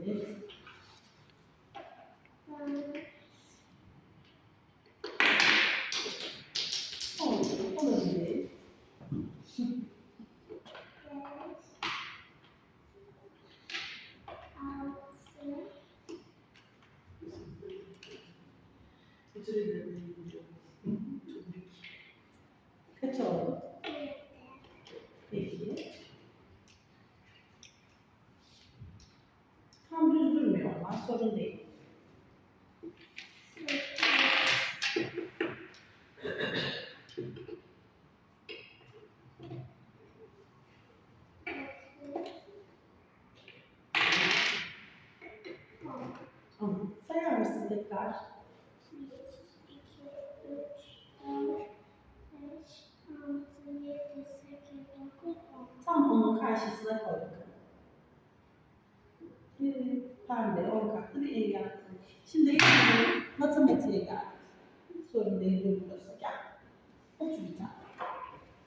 Evet. Oldu. Sorun değil. Tamam. Sayar mısın tekrar? Tam onun karşısına koy bakalım. Evet, pembe, on katlı bir ev yaptın. Şimdi eğitimde matematiğe geldik. Sorun değil, burası. Gel. Otur bir tane.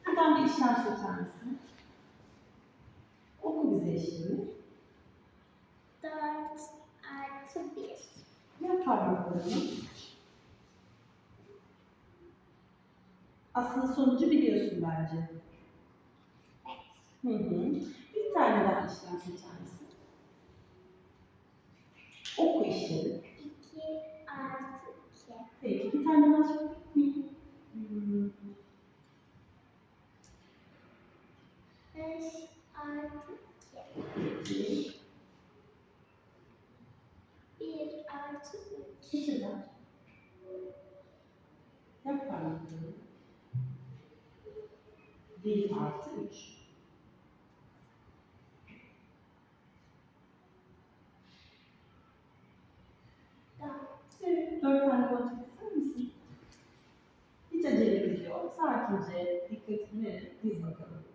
Buradan bir işlem seçer misin? Oku bize işlemi. Dört artı bir. Yap parmaklarını. Aslında sonucu biliyorsun bence. Hı hı. Bir tane daha işlem seçer 5 2 artı 2. Peki bir tane daha sor. Hmm. 5 artı 2. 1 artı 3. Kişi şey daha. Yap parmaklarını. 1 artı 3. Sakince dikkatini diz bakalım.